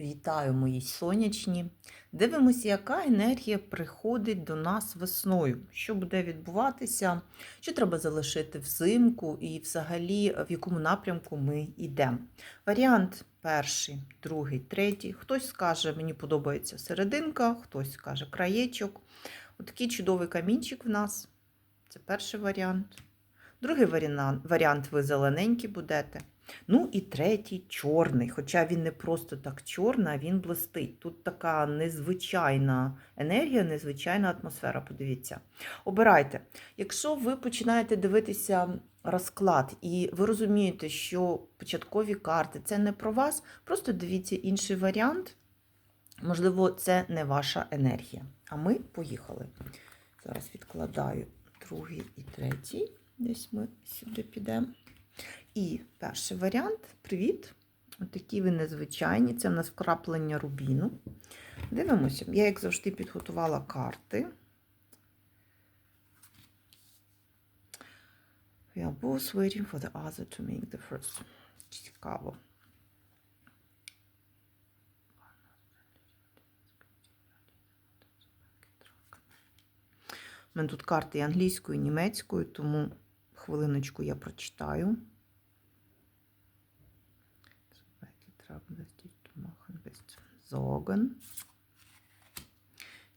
Вітаю, мої сонячні. Дивимося, яка енергія приходить до нас весною. Що буде відбуватися, що треба залишити взимку, і взагалі в якому напрямку ми йдемо. Варіант перший, другий, третій. Хтось скаже, мені подобається серединка, хтось скаже краєчок. Отакий чудовий камінчик в нас. Це перший варіант. Другий варіант, ви зелененькі будете. Ну і третій чорний. Хоча він не просто так чорний, а він блистить. Тут така незвичайна енергія, незвичайна атмосфера. Подивіться. Обирайте. Якщо ви починаєте дивитися розклад, і ви розумієте, що початкові карти це не про вас, просто дивіться інший варіант. Можливо, це не ваша енергія. А ми поїхали. Зараз відкладаю другий і третій. Десь ми сюди підемо. І перший варіант привіт. Отакі ви незвичайні. Це в нас вкраплення рубіну. Дивимося. Я, як завжди, підготувала карти. We are both waiting for the other to make the first. Цікаво. У мене тут карти і англійською, і німецькою, тому хвилиночку я прочитаю. Зоген.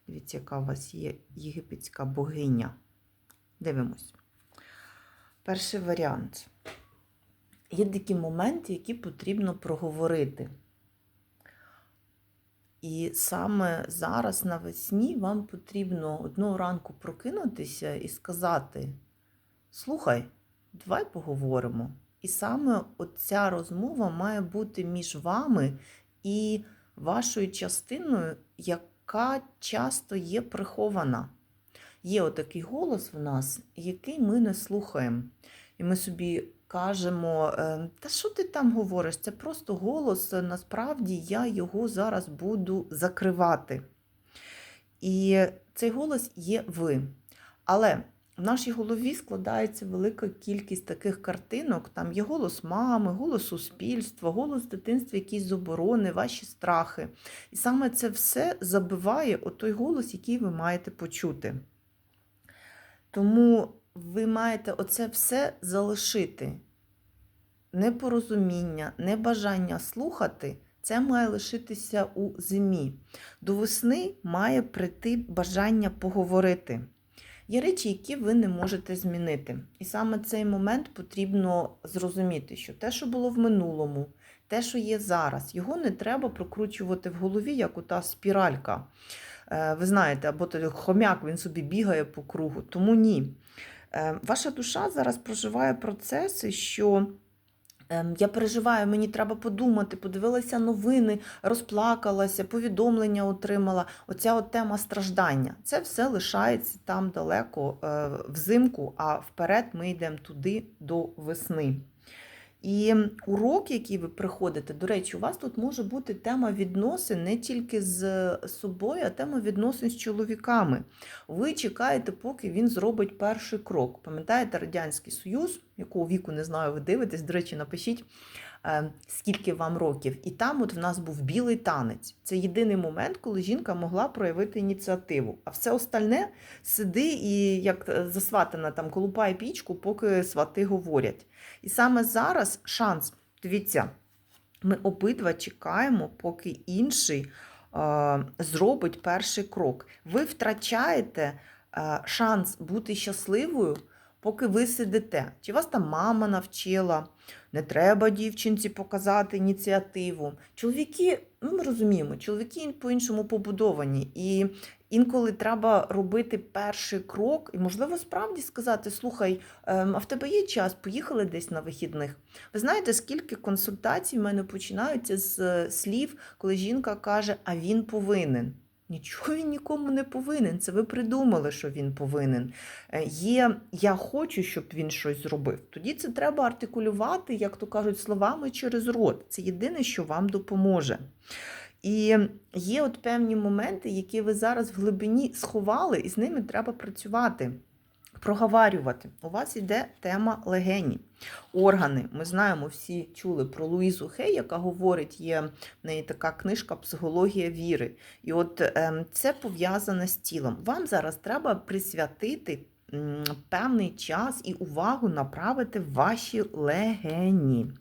Дивіться, яка у вас є єгипетська богиня. Дивимось. Перший варіант. Є такі моменти, які потрібно проговорити. І саме зараз навесні вам потрібно одного ранку прокинутися і сказати: Слухай, давай поговоримо. І саме оця розмова має бути між вами і вашою частиною, яка часто є прихована. Є отакий голос в нас, який ми не слухаємо. І ми собі кажемо, та що ти там говориш? Це просто голос, насправді я його зараз буду закривати. І цей голос є ви. Але в нашій голові складається велика кількість таких картинок. Там є голос мами, голос суспільства, голос дитинства, якісь заборони, ваші страхи. І саме це все забиває той голос, який ви маєте почути. Тому ви маєте оце все залишити. Непорозуміння, небажання слухати. Це має лишитися у зимі. До весни має прийти бажання поговорити. Є речі, які ви не можете змінити. І саме цей момент потрібно зрозуміти, що те, що було в минулому, те, що є зараз, його не треба прокручувати в голові, як ота спіралька. Ви знаєте, або той хомяк він собі бігає по кругу. Тому ні. Ваша душа зараз проживає процеси, що. Я переживаю, мені треба подумати, подивилася новини, розплакалася, повідомлення отримала. Оця от тема страждання. Це все лишається там далеко взимку, а вперед ми йдемо туди до весни. І урок, який ви приходите, до речі, у вас тут може бути тема відносин не тільки з собою, а тема відносин з чоловіками. Ви чекаєте, поки він зробить перший крок. Пам'ятаєте Радянський Союз, якого віку не знаю, ви дивитесь, до речі, напишіть. Скільки вам років, і там от в нас був білий танець. Це єдиний момент, коли жінка могла проявити ініціативу. А все остальне сиди і як засватана там колупає пічку, поки свати говорять. І саме зараз шанс, дивіться, ми обидва чекаємо, поки інший е, зробить перший крок. Ви втрачаєте е, шанс бути щасливою, поки ви сидите. Чи вас там мама навчила? Не треба дівчинці показати ініціативу. Чоловіки, ну ми розуміємо, чоловіки по-іншому побудовані. І інколи треба робити перший крок, і, можливо, справді сказати: слухай, а в тебе є час, поїхали десь на вихідних. Ви знаєте, скільки консультацій в мене починаються з слів, коли жінка каже, а він повинен. Нічого він нікому не повинен. Це ви придумали, що він повинен. Є я хочу, щоб він щось зробив. Тоді це треба артикулювати, як то кажуть, словами через рот. Це єдине, що вам допоможе. І є от певні моменти, які ви зараз в глибині сховали, і з ними треба працювати. Проговарювати. У вас йде тема легені. Органи. Ми знаємо, всі чули про Луїзу Хей, яка говорить, є в неї така книжка Психологія віри. І от ем, це пов'язане з тілом. Вам зараз треба присвятити певний час і увагу направити в ваші легені,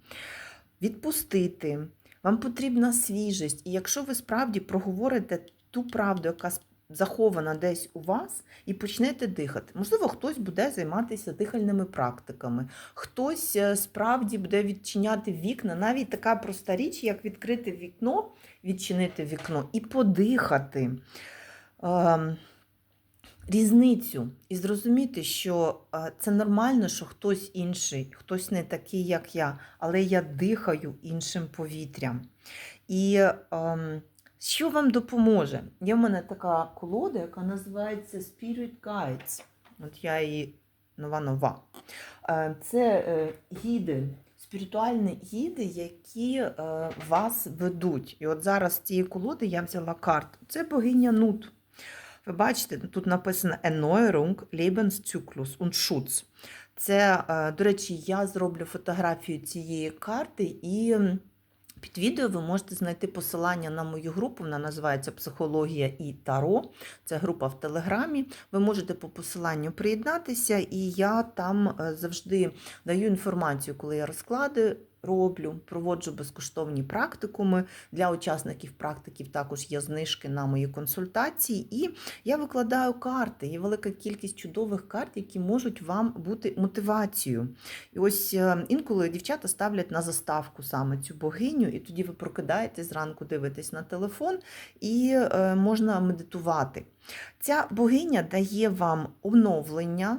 відпустити. Вам потрібна свіжість. І якщо ви справді проговорите ту правду, яка захована десь у вас, і почнете дихати. Можливо, хтось буде займатися дихальними практиками, хтось е, справді буде відчиняти вікна, навіть така проста річ, як відкрити вікно, відчинити вікно і подихати. Ем, Різницю і зрозуміти, що е, це нормально, що хтось інший, хтось не такий, як я, але я дихаю іншим повітрям. І ем, що вам допоможе? Є в мене така колода, яка називається Spirit Guides. От я її нова нова. Е, Це е, гіди, спіритуальні гіди, які е, вас ведуть. І от зараз з цієї колоди я взяла карту. Це богиня Нут. Ви бачите, тут написано Erneuerung, Lebenszyklus und Schutz. Це, до речі, я зроблю фотографію цієї карти і. Під відео ви можете знайти посилання на мою групу, вона називається Психологія і Таро. Це група в Телеграмі. Ви можете по посиланню приєднатися, і я там е, завжди даю інформацію, коли я розклади роблю, проводжу безкоштовні практикуми. Для учасників практиків також є знижки на мої консультації. І я викладаю карти. Є велика кількість чудових карт, які можуть вам бути мотивацією. І ось е, інколи дівчата ставлять на заставку саме цю богиню, і тоді ви прокидаєтесь зранку, дивитесь на телефон і е, можна медитувати. Ця богиня дає вам оновлення,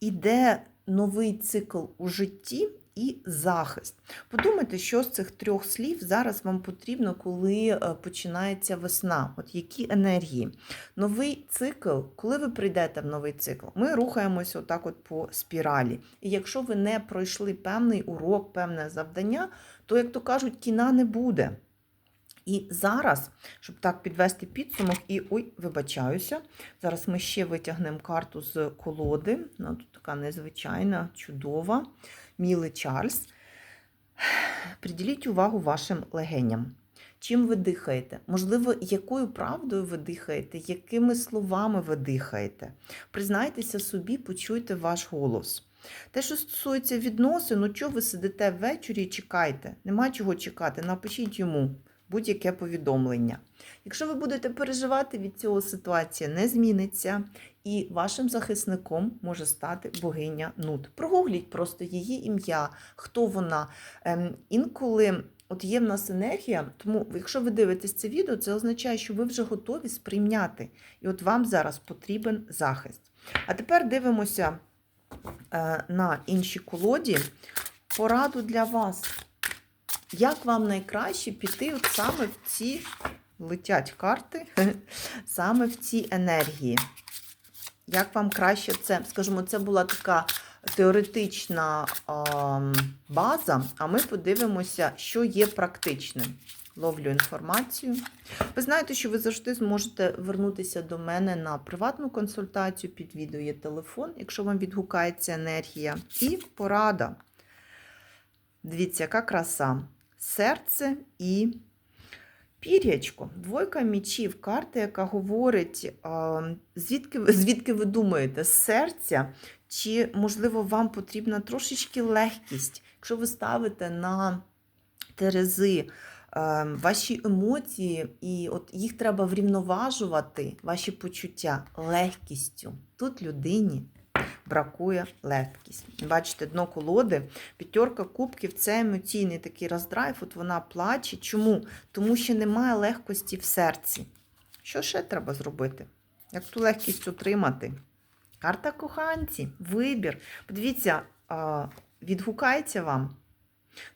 іде новий цикл у житті. І захист. Подумайте, що з цих трьох слів зараз вам потрібно, коли е, починається весна. От які енергії. Новий цикл, коли ви прийдете в новий цикл, ми рухаємося отак от по спіралі. І якщо ви не пройшли певний урок, певне завдання, то, як то кажуть, кіна не буде. І зараз, щоб так підвести підсумок, і ой, вибачаюся. Зараз ми ще витягнемо карту з колоди. Вона тут така незвичайна, чудова. Міли Чарльз. Приділіть увагу вашим легеням. Чим ви дихаєте? Можливо, якою правдою ви дихаєте, якими словами ви дихаєте. Признайтеся собі, почуйте ваш голос. Те, що стосується відносин, ну чого ви сидите ввечері і чекаєте? Нема чого чекати, напишіть йому будь-яке повідомлення. Якщо ви будете переживати від цього, ситуація не зміниться, і вашим захисником може стати богиня Нут. Прогугліть просто її ім'я, хто вона. Ем, інколи от є в нас енергія, тому якщо ви дивитесь це відео, це означає, що ви вже готові сприйняти. І от вам зараз потрібен захист. А тепер дивимося е, на інші колоді. Пораду для вас. Як вам найкраще піти от саме в ці летять карти, саме в ці енергії? Як вам краще це? Скажімо, це була така теоретична база, а ми подивимося, що є практичним. Ловлю інформацію. Ви знаєте, що ви завжди зможете вернутися до мене на приватну консультацію. Під відео є телефон, якщо вам відгукається енергія. І порада. Дивіться, яка краса. Серце і пір'ячко. Двойка мічів, карта, яка говорить, звідки, звідки ви думаєте, з серця, чи, можливо, вам потрібна трошечки легкість, якщо ви ставите на терези. Ваші емоції, і от їх треба врівноважувати, ваші почуття легкістю. Тут людині бракує легкість. Бачите, дно колоди, п'ятерка кубків це емоційний такий роздрайв. От вона плаче. Чому? Тому що немає легкості в серці. Що ще треба зробити? Як ту легкість отримати? Карта коханці, вибір. Подивіться, відгукається вам.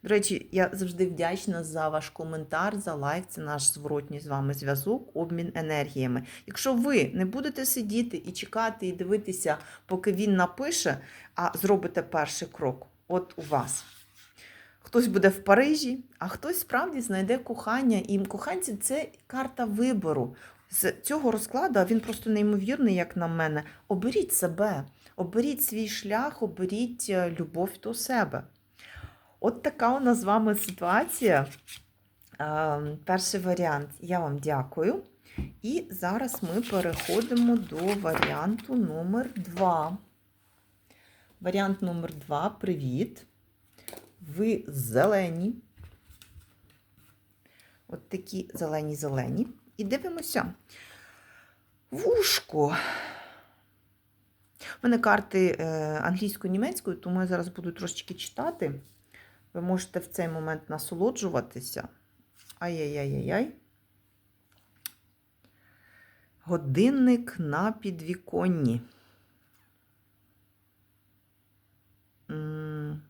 До речі, я завжди вдячна за ваш коментар, за лайк. Це наш зворотній з вами зв'язок, обмін енергіями. Якщо ви не будете сидіти і чекати, і дивитися, поки він напише, а зробите перший крок, от у вас. Хтось буде в Парижі, а хтось справді знайде кохання. І коханці це карта вибору. З цього розкладу, він просто неймовірний, як на мене. Оберіть себе, оберіть свій шлях, оберіть е, любов до себе. От така у нас з вами ситуація. Е, Перший варіант. Я вам дякую. І зараз ми переходимо до варіанту номер 2. Варіант номер 2. Привіт. Ви зелені. От такі зелені-зелені. І дивимося. Вушко. У мене карти е, англійською-німецькою, тому я зараз буду трошечки читати. Ви можете в цей момент насолоджуватися. Ай-яй-яй-яй-яй. Годинник на підвіконні. М,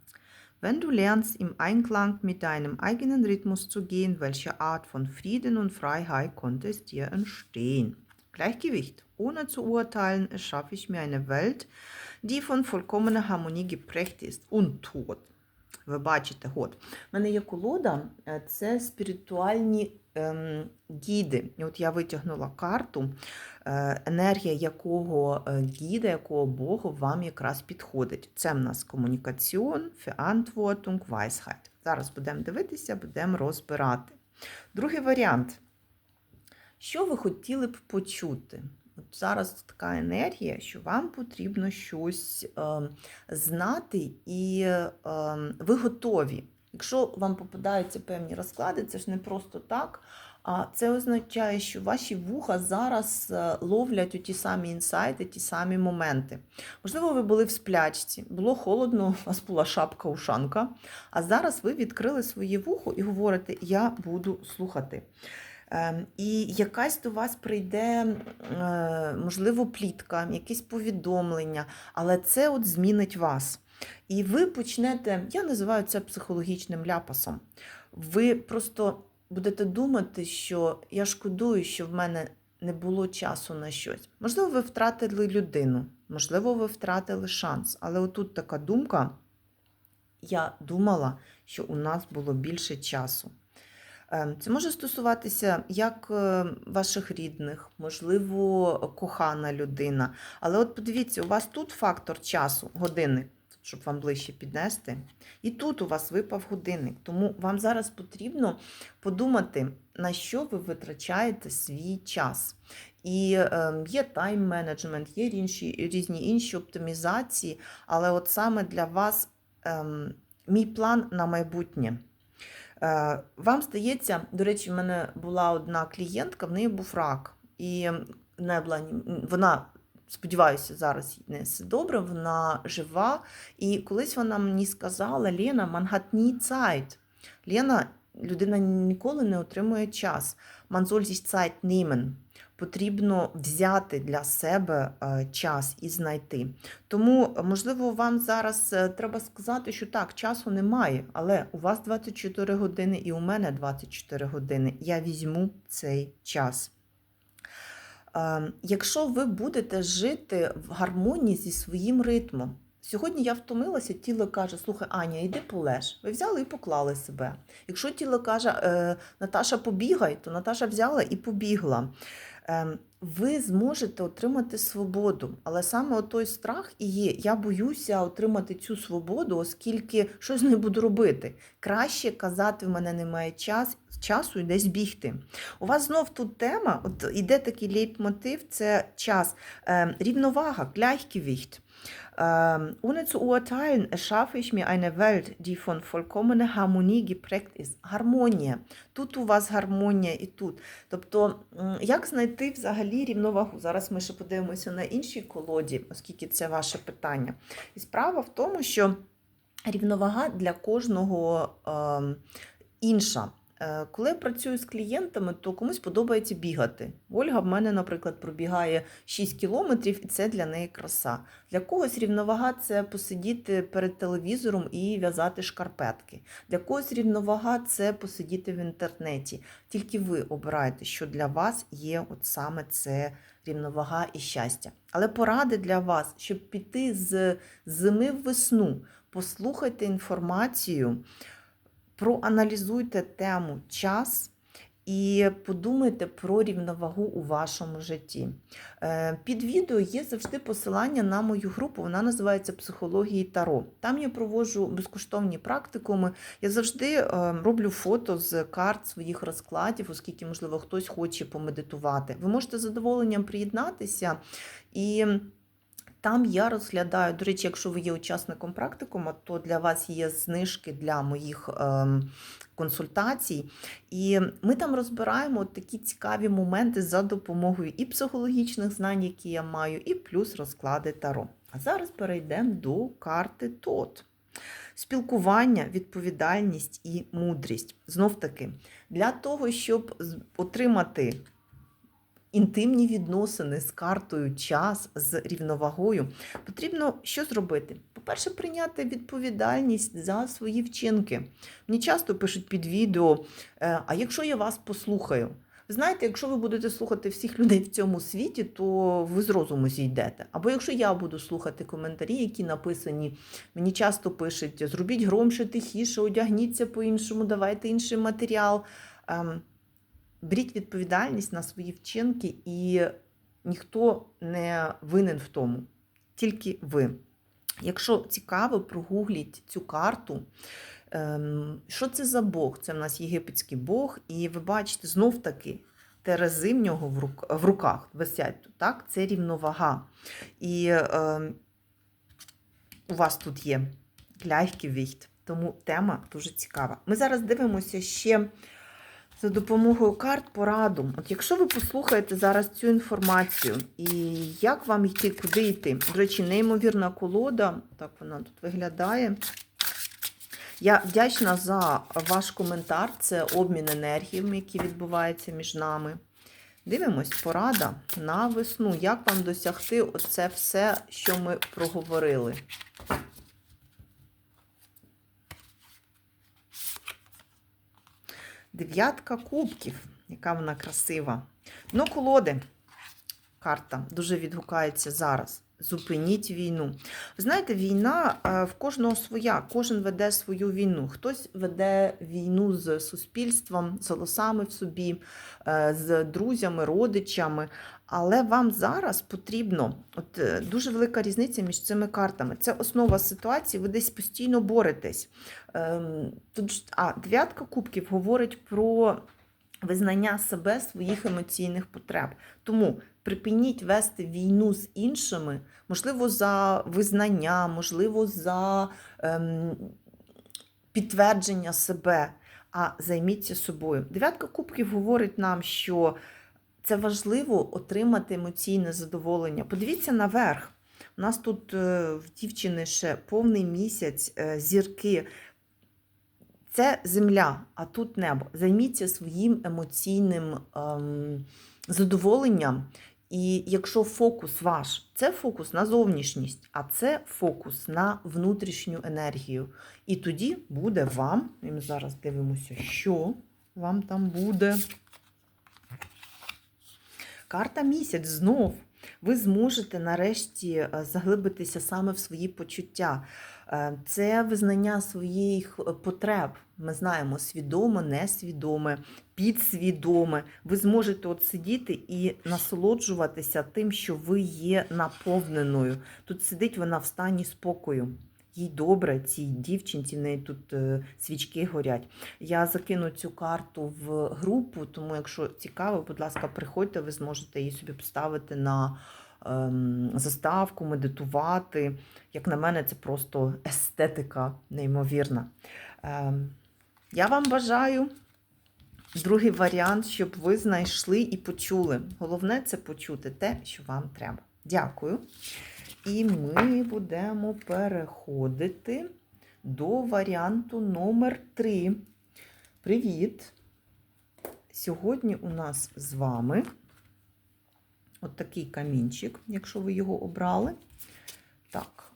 Wenn du lernst, im Einklang mit deinem eigenen Rhythmus zu gehen, welche Art von Frieden und Freiheit konnte es dir entstehen? Gleichgewicht. Ohne zu urteilen, erschaffe ich mir eine Welt, die von vollkommener Harmonie geprägt ist. Und Tod. Ви бачите, от. У мене є колода, е, це спіритуальні ем, гіди. І от я витягнула карту, е, енергія якого е, гіда, якого Богу вам якраз підходить. Це в нас комунікаціон, Verantwortung, Weisheit. Зараз будемо дивитися, будемо розбирати. Другий варіант. Що ви хотіли б почути? От зараз така енергія, що вам потрібно щось е, знати, і е, ви готові. Якщо вам попадаються певні розклади, це ж не просто так. А це означає, що ваші вуха зараз е, ловлять ті самі інсайти, ті самі моменти. Можливо, ви були в сплячці, було холодно, у вас була шапка-ушанка, а зараз ви відкрили своє вухо і говорите: Я буду слухати. Ем, І якась до вас прийде, е, можливо, плітка, якесь повідомлення, але це от змінить вас. І ви почнете, я називаю це психологічним ляпасом. Ви просто будете думати, що я шкодую, що в мене не було часу на щось. Можливо, ви втратили людину, можливо, ви втратили шанс. Але отут така думка, я думала, що у нас було більше часу. Ем, Це може стосуватися як е, ваших рідних, можливо, кохана людина. Але от подивіться, у вас тут фактор часу, годинник, щоб вам ближче піднести. І тут у вас випав годинник. Тому вам зараз потрібно подумати, на що ви витрачаєте свій час. І е, є тайм-менеджмент, є інші, різні інші оптимізації, але от саме для вас е, мій план на майбутнє. Е, Вам здається, до речі, в мене була одна клієнтка, в неї був рак. І не була, вона, сподіваюся, зараз не все добре, вона жива. І колись вона мені сказала: Лена, мангатні цайт. Лена, людина ніколи не отримує час. Man soll sich Zeit. Потрібно взяти для себе е, час і знайти. Тому, можливо, вам зараз е, треба сказати, що так, часу немає, але у вас 24 години і у мене 24 години. Я візьму цей час. Е, Якщо ви будете жити в гармонії зі своїм ритмом, сьогодні я втомилася, тіло каже: слухай, Аня, йди полеж. Ви взяли і поклали себе. Якщо тіло каже, «Е, Наташа, побігай, то Наташа взяла і побігла. Ем, ви зможете отримати свободу, але саме той страх і є. Я боюся отримати цю свободу, оскільки щось не буду робити. Краще казати, в мене немає час, часу і десь бігти. У вас знов тут тема, от іде такий лейтмотив, це час, ем, рівновага, Gleichgewicht. Ähm, ohne zu urteilen, erschaffe ich mir eine Welt, die von vollkommener Harmonie geprägt ist. Гармонія. Тут у вас гармонія і тут. Тобто, як знайти взагалі рівновагу? Зараз ми ще подивимося на іншій колоді, оскільки це ваше питання. І справа в тому, що рівновага для кожного ем, інша. Е, Коли я працюю з клієнтами, то комусь подобається бігати. Ольга в мене, наприклад, пробігає 6 кілометрів, і це для неї краса. Для когось рівновага це посидіти перед телевізором і в'язати шкарпетки. Для когось рівновага це посидіти в інтернеті. Тільки ви обираєте, що для вас є от саме це рівновага і щастя. Але поради для вас, щоб піти з зими в весну, послухайте інформацію, проаналізуйте тему час і подумайте про рівновагу у вашому житті. Е, Під відео є завжди посилання на мою групу, вона називається Психології Таро. Там я проводжу безкоштовні практикуми. Я завжди е, роблю фото з карт своїх розкладів, оскільки, можливо, хтось хоче помедитувати. Ви можете з задоволенням приєднатися і. Там я розглядаю, до речі, якщо ви є учасником практикуму, то для вас є знижки для моїх ем, консультацій. І ми там розбираємо такі цікаві моменти за допомогою і психологічних знань, які я маю, і плюс розклади Таро. А зараз перейдемо до карти ТОТ. Спілкування, відповідальність і мудрість. Знов таки, для того, щоб отримати інтимні відносини з картою час, з рівновагою, потрібно що зробити? По-перше, прийняти відповідальність за свої вчинки. Мені часто пишуть під відео: «Е, а якщо я вас послухаю? Знаєте, якщо ви будете слухати всіх людей в цьому світі, то ви з розуму зійдете. Або якщо я буду слухати коментарі, які написані, мені часто пишуть: зробіть громше, тихіше, одягніться по-іншому, давайте інший матеріал. Беріть відповідальність на свої вчинки, і ніхто не винен в тому, тільки ви. Якщо цікаво, прогугліть цю карту. Ем, Що це за Бог? Це в нас єгипетський Бог, і ви бачите, знов таки терези в нього в, руках висять тут, так? Це рівновага. І ем, у вас тут є Gleichgewicht, тому тема дуже цікава. Ми зараз дивимося ще за допомогою карт пораду. От якщо ви послухаєте зараз цю інформацію, і як вам йти, куди йти? До речі, неймовірна колода, так вона тут виглядає. Я вдячна за ваш коментар. Це обмін енергіями, які відбуваються між нами. Дивимось, порада на весну. Як вам досягти оце все, що ми проговорили? Дев'ятка кубків, яка вона красива. Ну, колоди. Карта дуже відгукається зараз. Зупиніть війну. Знаєте, війна е, в кожного своя, кожен веде свою війну. Хтось веде війну з суспільством, з голосами в собі, е, з друзями, родичами. Але вам зараз потрібно от е, дуже велика різниця між цими картами. Це основа ситуації, ви десь постійно боретесь. Ем, Тут а дев'ятка кубків говорить про визнання себе своїх емоційних потреб. Тому припиніть вести війну з іншими, можливо, за визнання, можливо, за ем, підтвердження себе, а займіться собою. Дев'ятка кубків говорить нам, що це важливо отримати емоційне задоволення. Подивіться наверх. У нас тут е, в дівчини ще повний місяць, е, зірки. Це земля, а тут небо. Займіться своїм емоційним ем, задоволенням. І якщо фокус ваш, це фокус на зовнішність, а це фокус на внутрішню енергію. І тоді буде вам, і ми зараз дивимося, що вам там буде. Карта місяць знов. Ви зможете нарешті е, заглибитися саме в свої почуття. Е, Це визнання своїх е, потреб. Ми знаємо свідоме, несвідоме, підсвідоме. Ви зможете от сидіти і насолоджуватися тим, що ви є наповненою. Тут сидить вона в стані спокою. Їй добре, цій дівчинці, в неї тут е, свічки горять. Я закину цю карту в групу, тому якщо цікаво, будь ласка, приходьте, ви зможете її собі поставити на ем, заставку, медитувати. Як на мене, це просто естетика неймовірна. Ем, я вам бажаю другий варіант, щоб ви знайшли і почули. Головне це почути те, що вам треба. Дякую. І ми будемо переходити до варіанту номер 3. Привіт! Сьогодні у нас з вами от такий камінчик, якщо ви його обрали. Так,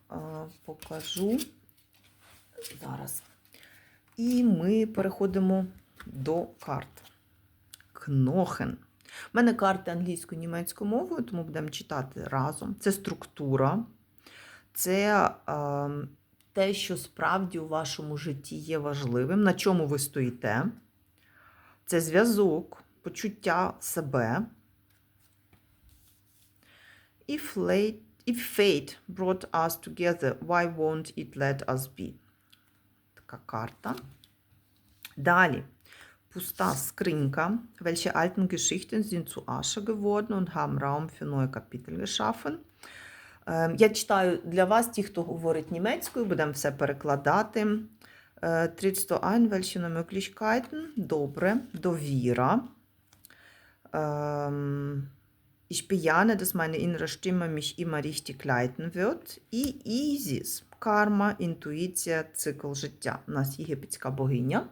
покажу зараз. І ми переходимо до карт. Кнохен. У мене карти англійською німецькою мовою, тому будемо читати разом. Це структура, це е, те, що справді у вашому житті є важливим, на чому ви стоїте. Це зв'язок, почуття себе. If, late, if fate brought us together, why won't it let us be? Така карта. Далі. Pustá скринька. Welche alten Geschichten sind zu Asche geworden und haben Raum für neue Kapitel geschaffen? Е, Я читаю для вас, ті, хто говорить німецькою, будемо все перекладати. Е, 301, welche Möglichkeiten? Добре. Довіра. Ähm, ich bejahne, dass meine innere Stimme mich immer richtig leiten wird. І Ізіс. Карма, інтуїція, цикл життя. У нас єгипетська богиня.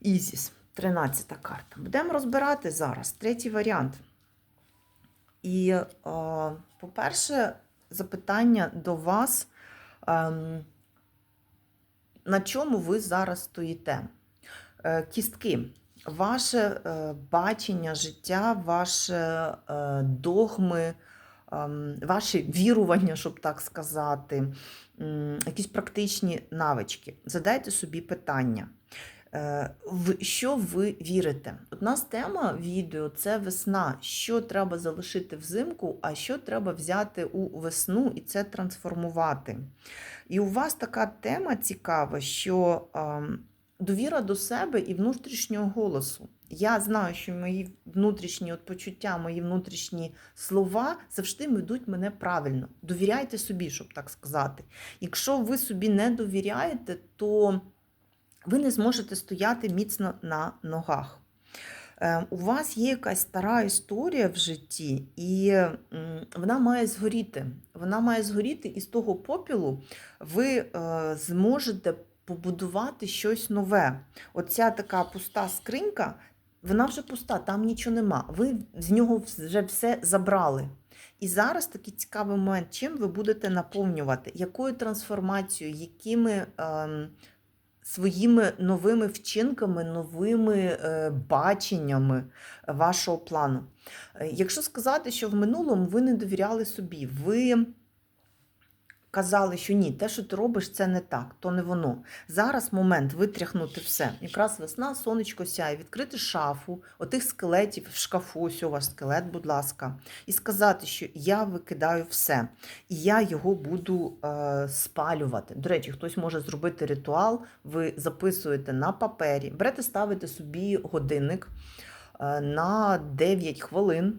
Ізіс. 13 карта. Будемо розбирати зараз. Третій варіант. І, по-перше, запитання до вас, ем, на чому ви зараз стоїте? Е, Кістки, ваше е, бачення життя, ваше е, догми, ем, ваші вірування, щоб так сказати, якісь практичні навички. Задайте собі питання. Е, В що ви вірите? От нас тема відео це весна. Що треба залишити взимку, а що треба взяти у весну і це трансформувати. І у вас така тема цікава, що ем, довіра до себе і внутрішнього голосу. Я знаю, що мої внутрішні от почуття, мої внутрішні слова завжди ведуть мене правильно. Довіряйте собі, щоб так сказати. Якщо ви собі не довіряєте, то ви не зможете стояти міцно на ногах. Е, У вас є якась стара історія в житті, і вона має згоріти. Вона має згоріти, і з того попілу ви е, зможете побудувати щось нове. Оця така пуста скринька, вона вже пуста, там нічого нема. Ви з нього вже все забрали. І зараз такий цікавий момент, чим ви будете наповнювати, якою трансформацією, якими. Своїми новими вчинками, новими е, баченнями вашого плану. Е, Якщо сказати, що в минулому ви не довіряли собі, ви казали, що ні, те, що ти робиш, це не так, то не воно. Зараз момент витряхнути все. Якраз весна, сонечко сяє, відкрити шафу, отих скелетів в шкафу, ось у вас скелет, будь ласка, і сказати, що я викидаю все, і я його буду е, спалювати. До речі, хтось може зробити ритуал, ви записуєте на папері, берете, ставите собі годинник е, на 9 хвилин.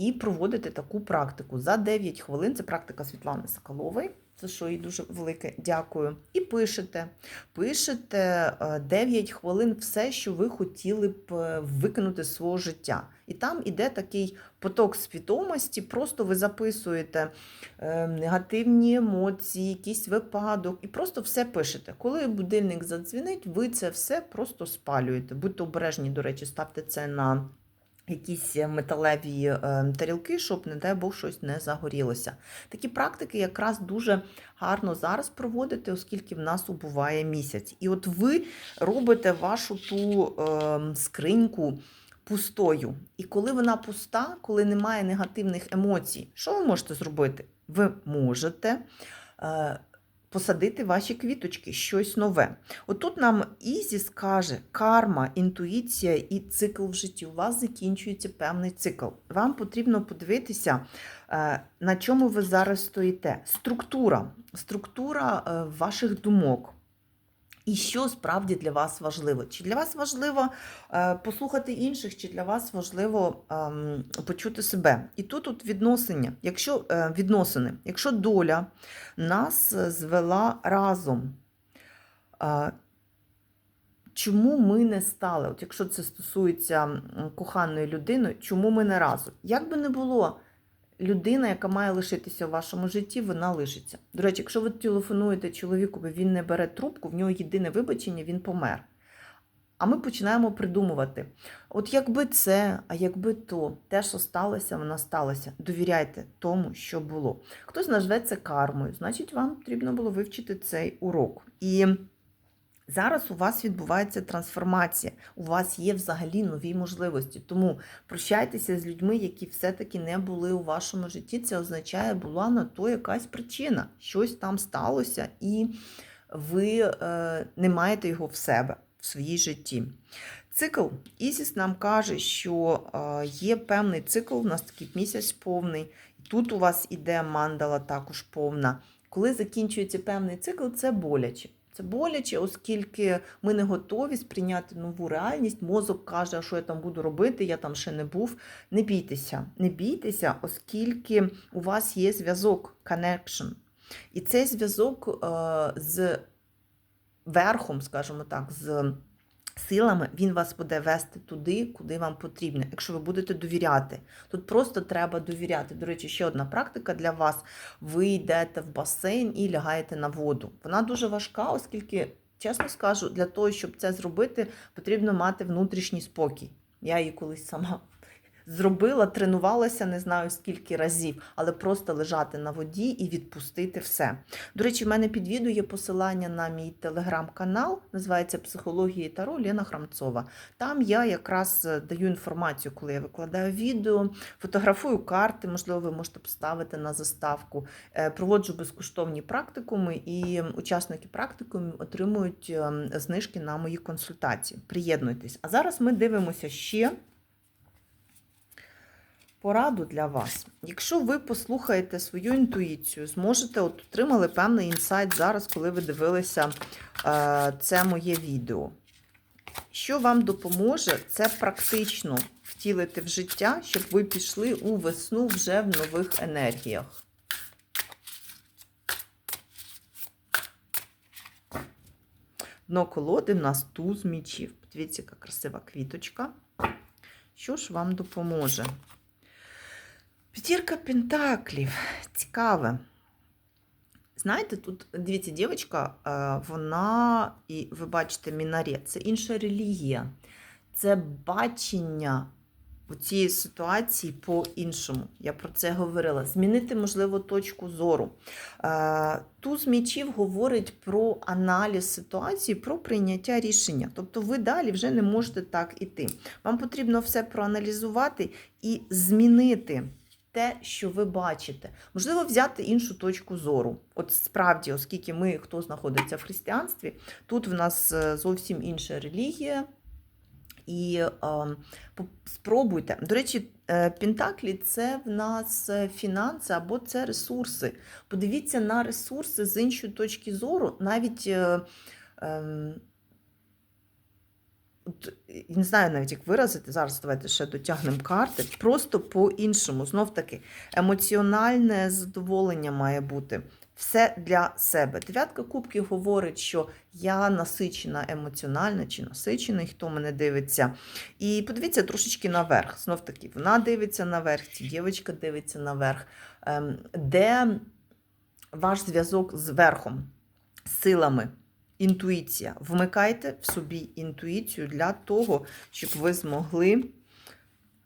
І проводите таку практику. За 9 хвилин це практика Світлани Соколової, за що їй дуже велике дякую. І пишете. Пишете е, 9 хвилин все, що ви хотіли б е, викинути з свого життя. І там іде такий поток свідомості, просто ви записуєте е, негативні емоції, якийсь випадок, і просто все пишете. Коли будильник задзвінить, ви це все просто спалюєте. Будьте обережні, до речі, ставте це на якісь металеві е, тарілки, щоб, не дай Бог, щось не загорілося. Такі практики якраз дуже гарно зараз проводити, оскільки в нас убуває місяць. І от ви робите вашу ту е, скриньку пустою. І коли вона пуста, коли немає негативних емоцій, що ви можете зробити? Ви можете. Посадити ваші квіточки, щось нове. Отут нам Ізі скаже, карма, інтуїція і цикл в житті. У вас закінчується певний цикл. Вам потрібно подивитися, е, на чому ви зараз стоїте. Структура, структура е, ваших думок. І що справді для вас важливо? Чи для вас важливо е, послухати інших, чи для вас важливо ем, почути себе? І тут от відносини. Якщо, е, відносини, якщо доля нас звела разом, е, чому ми не стали? От якщо це стосується коханої людини, чому ми не разом? Як би не було, людина, яка має лишитися в вашому житті, вона лишиться. До речі, якщо ви телефонуєте чоловіку, він не бере трубку, в нього єдине вибачення, він помер. А ми починаємо придумувати: от якби це, а якби то, те, що сталося, воно сталося. Довіряйте тому, що було. Хтось назве це кармою, значить, вам потрібно було вивчити цей урок. І Зараз у вас відбувається трансформація, у вас є взагалі нові можливості. Тому прощайтеся з людьми, які все-таки не були у вашому житті. Це означає, була на то якась причина. Щось там сталося, і ви е, не маєте його в себе, в своїй житті. Цикл. Ісіс нам каже, що е, є певний цикл, у нас такий місяць повний. Тут у вас іде мандала також повна. Коли закінчується певний цикл, це боляче. Це боляче, оскільки ми не готові сприйняти нову реальність. Мозок каже, що я там буду робити, я там ще не був. Не бійтеся, не бійтеся, оскільки у вас є зв'язок, connection. І цей зв'язок е, з верхом, скажімо так, з силами, він вас буде вести туди, куди вам потрібно, якщо ви будете довіряти. Тут просто треба довіряти. До речі, ще одна практика для вас. Ви йдете в басейн і лягаєте на воду. Вона дуже важка, оскільки, чесно скажу, для того, щоб це зробити, потрібно мати внутрішній спокій. Я її колись сама зробила, тренувалася не знаю скільки разів, але просто лежати на воді і відпустити все. До речі, в мене під відео є посилання на мій телеграм-канал, називається Психологія Таро Лена Храмцова. Там я якраз е, даю інформацію, коли я викладаю відео, фотографую карти, можливо, ви можете поставити на заставку. Е, Проводжу безкоштовні практикуми, і учасники практикумів отримують ем, знижки на мої консультації. Приєднуйтесь. А зараз ми дивимося ще пораду для вас. Якщо ви послухаєте свою інтуїцію, зможете от отримали певний інсайт зараз, коли ви дивилися е, це моє відео. Що вам допоможе, це практично втілити в життя, щоб ви пішли у весну вже в нових енергіях. Дно колоди в нас туз мічів. Подивіться, яка красива квіточка. Що ж вам допоможе? П'ятірка пентаклів. Цікаве. Знаєте, тут, дивіться, дівчинка, е, вона, і ви бачите, мінарет, це інша релігія. Це бачення у цієї ситуації по-іншому. Я про це говорила. Змінити, можливо, точку зору. Е, Туз мічів говорить про аналіз ситуації, про прийняття рішення. Тобто ви далі вже не можете так іти. Вам потрібно все проаналізувати і змінити те, що ви бачите. Можливо, взяти іншу точку зору. От справді, оскільки ми, хто знаходиться в християнстві, тут в нас е, зовсім інша релігія. І е, спробуйте. До речі, е, Пентаклі це в нас е, фінанси або це ресурси. Подивіться на ресурси з іншої точки зору, навіть. Е, е, не знаю навіть, як виразити. Зараз давайте ще дотягнемо карти. Просто по-іншому. Знов таки, емоціональне задоволення має бути. Все для себе. Дев'ятка кубків говорить, що я насичена емоціонально чи насичений, хто мене дивиться. І подивіться трошечки наверх. Знов таки, вона дивиться наверх, ця дівчинка дивиться наверх. Ем, Де ваш зв'язок з верхом, з силами? Інтуїція. Вмикайте в собі інтуїцію для того, щоб ви змогли.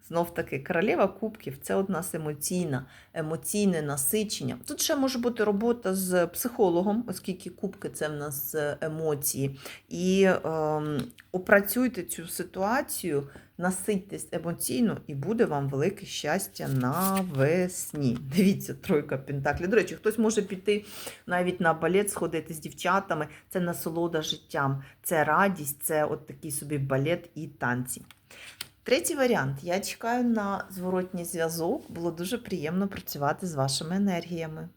Знов таки, королева кубків це от нас емоційна, емоційне насичення. Тут ще може бути робота з психологом, оскільки кубки це в нас е, емоції. І ем, опрацюйте цю ситуацію, наситьтесь емоційно, і буде вам велике щастя навесні. Дивіться, тройка пентаклів. До речі, хтось може піти навіть на балет, сходити з дівчатами. Це насолода життям, це радість, це от такий собі балет і танці. Третій варіант. Я чекаю на зворотній зв'язок. Було дуже приємно працювати з вашими енергіями.